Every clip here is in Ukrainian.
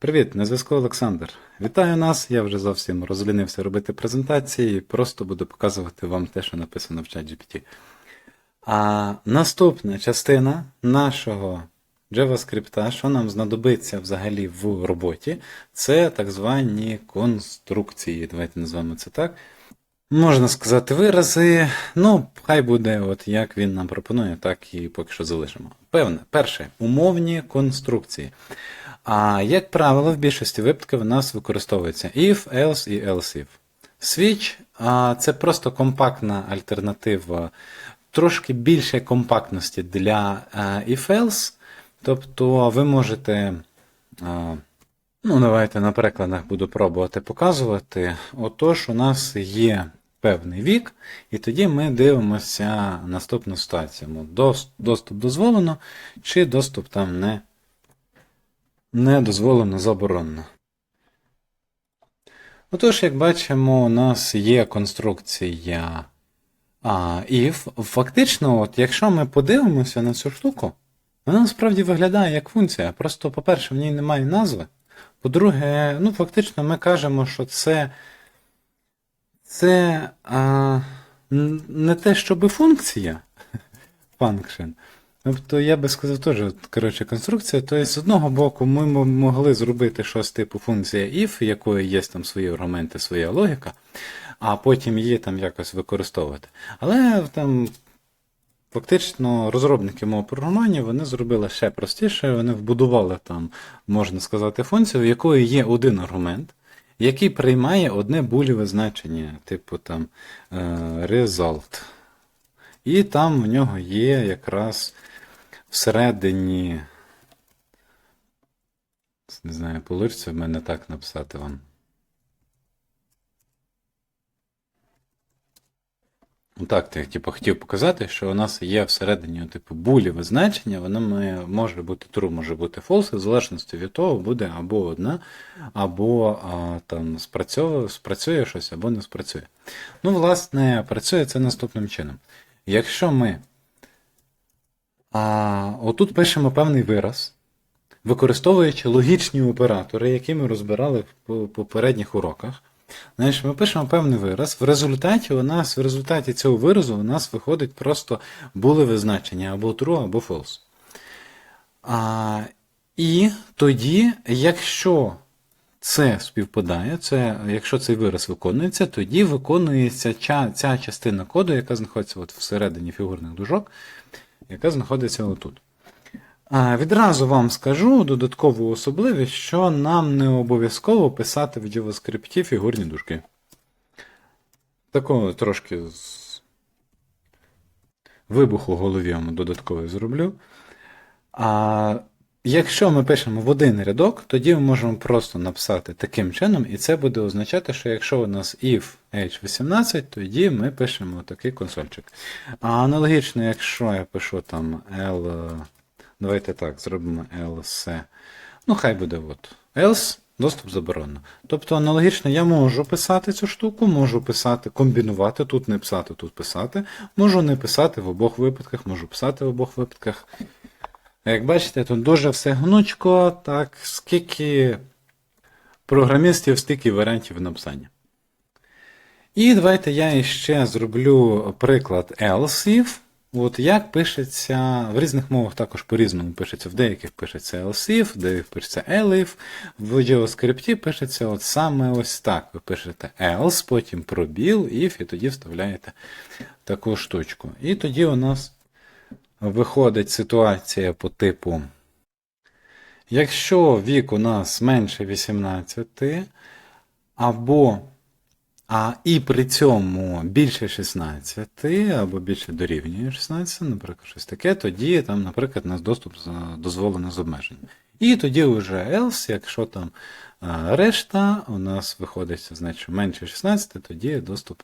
Привіт, на зв'язку Олександр. Вітаю нас. Я вже зовсім розлінився робити презентації просто буду показувати вам те, що написано в ChatGPT. А наступна частина нашого JavaScript, що нам знадобиться взагалі в роботі, це так звані конструкції. Давайте назвемо це так. Можна сказати вирази. Ну, хай буде, от як він нам пропонує, так і поки що залишимо. Певне, перше, умовні конструкції. А як правило, в більшості випадків у нас використовується if, else і else if. Switch це просто компактна альтернатива, трошки більше компактності для а, if else. Тобто ви можете. А, Ну, давайте на прикладах буду пробувати показувати. Отож, у нас є певний вік, і тоді ми дивимося наступну ситуацію. Доступ дозволено, чи доступ там не, не дозволено заборонено. Отож, як бачимо, у нас є конструкція а, if. Фактично, от, якщо ми подивимося на цю штуку, вона насправді виглядає як функція. Просто, по-перше, в ній немає назви. По-друге, ну, фактично, ми кажемо, що це, це а, не те, щоби функція, function. Тобто, я би сказав теж, коротше, конструкція. Тобто, з одного боку, ми могли зробити щось типу функція if, якої є там свої аргументи, своя логіка, а потім її там якось використовувати. Але там Фактично, розробники мого програмування вони зробили ще простіше. Вони вбудували там, можна сказати, функцію, в якої є один аргумент, який приймає одне булєве значення, типу там е, result. І там в нього є якраз всередині. Не знаю, получиться в мене так написати вам. Ну Так, ти типу, хотів показати, що у нас є всередині типу, булєве значення, воно має- може бути true, може бути false, в залежності від того, буде або одна, або а, там спрацьовує, спрацює щось, або не спрацює. Ну, власне, працює це наступним чином. Якщо ми а, отут пишемо певний вираз, використовуючи логічні оператори, які ми розбирали в попередніх уроках. Знаєш, ми пишемо певний вираз. В результаті у нас, в результаті цього виразу у нас виходить просто булеве значення або true, або false. А, і тоді, якщо це співпадає, це, якщо цей вираз виконується, тоді виконується ця, ця частина коду, яка знаходиться от всередині фігурних дужок, яка знаходиться отут. Відразу вам скажу додаткову особливість, що нам не обов'язково писати в JavaScript фігурні дужки. Такого трошки з вибуху голові вам додатково зроблю. А якщо ми пишемо в один рядок, тоді ми можемо просто написати таким чином, і це буде означати, що якщо у нас if h18, тоді ми пишемо такий консольчик. А аналогічно, якщо я пишу там L. Давайте так, зробимо else. Ну, хай буде от. Else доступ заборонено. Тобто аналогічно я можу писати цю штуку, можу писати, комбінувати, тут не писати, тут писати. Можу не писати в обох випадках, можу писати в обох випадках. Як бачите, тут дуже все гнучко, так, скільки програмістів, стільки варіантів написання. І давайте я ще зроблю приклад else if. От як пишеться, в різних мовах також по-різному пишеться, в деяких пишеться else if, в деяких пишеться elif, в JavaScript пишеться от саме ось так. Ви пишете else, потім пробіл, if, і тоді вставляєте таку штучку. І тоді у нас виходить ситуація по типу. Якщо вік у нас менше 18, або а і при цьому більше 16, або більше дорівнює 16, наприклад, щось таке, тоді там, наприклад, у нас доступ дозволено з обмеженням. І тоді вже else, якщо там решта, у нас виходить, значить, менше 16, тоді доступ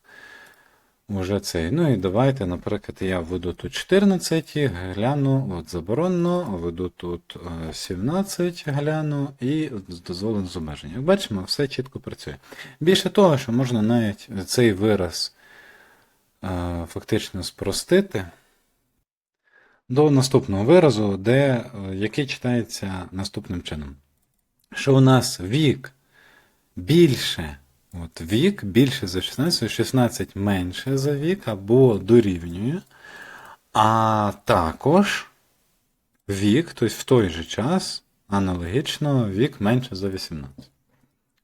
уже цей. Ну і давайте, наприклад, я введу тут 14, гляну, от заборонено, введу тут е, 17, гляну і дозволено з обмеженням. Бачимо, все чітко працює. Більше того, що можна навіть цей вираз е, фактично спростити до наступного виразу, де, е, який читається наступним чином. що у нас вік більше, от вік більше за 16, 16 менше за вік або дорівнює, а також вік, тобто в той же час, аналогічно, вік менше за 18.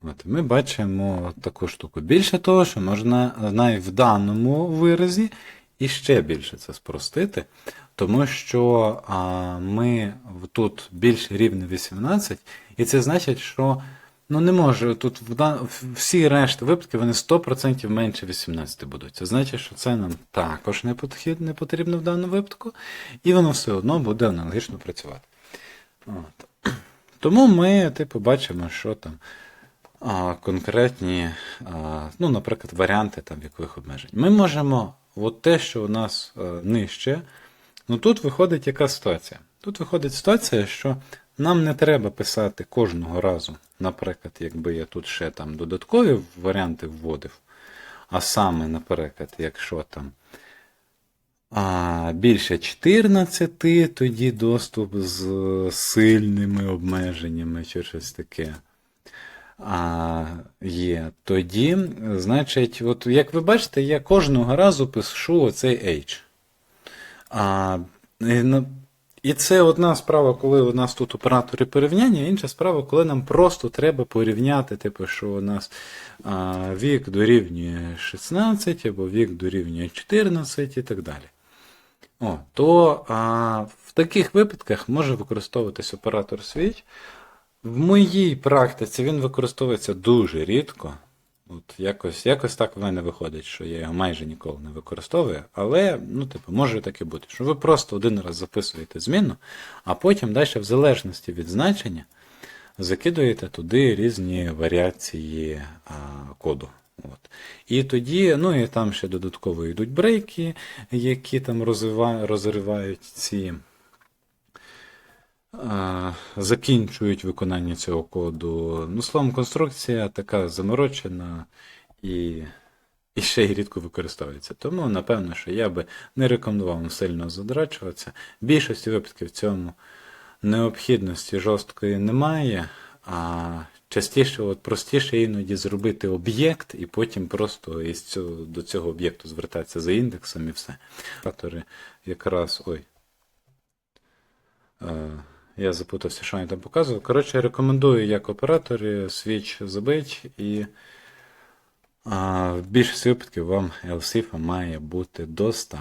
От, ми бачимо таку штуку. Більше того, що можна навіть в даному виразі і ще більше це спростити, тому що а, ми тут більше рівне 18, і це значить, що ну, не може тут в, всі решти випадків вони 100% менше 18 будуть. Це значить, що це нам також не, подхід, не потрібно в даному випадку, і воно все одно буде аналогічно працювати. От. Тому ми, типу, бачимо, що там а, конкретні, а, ну, наприклад, варіанти там вікових обмежень. Ми можемо, от те, що у нас е, нижче, ну тут виходить яка ситуація? Тут виходить ситуація, що нам не треба писати кожного разу, наприклад, якби я тут ще там додаткові варіанти вводив, а саме, наприклад, якщо там а, більше 14, тоді доступ з сильними обмеженнями чи щось таке а, є. Тоді, значить, от як ви бачите, я кожного разу пишу оцей H. А, і, це одна справа, коли у нас тут оператори порівняння, інша справа, коли нам просто треба порівняти, типу, що у нас а, вік дорівнює 16 або вік дорівнює 14 і так далі. О, то а, в таких випадках може використовуватись оператор switch. В моїй практиці він використовується дуже рідко. От якось, якось так в мене виходить, що я його майже ніколи не використовую, але, ну, типу, може таке бути, що ви просто один раз записуєте зміну, а потім далі, в залежності від значення, закидуєте туди різні варіації а, коду. От. І тоді, ну і там ще додатково йдуть брейки, які там розривають ці закінчують виконання цього коду. Ну, словом, конструкція така заморочена і, і ще й рідко використовується. Тому, напевно, що я би не рекомендував сильно задрачуватися. В більшості випадків в цьому необхідності жорсткої немає, а частіше, от простіше іноді зробити об'єкт і потім просто із цього, до цього об'єкту звертатися за індексом і все. Фактори якраз. ой. Е, Я запутався, що я там показував. Коротше, рекомендую як операторі Switch забить, і а, в більшості випадків вам LSIF має бути достатньо.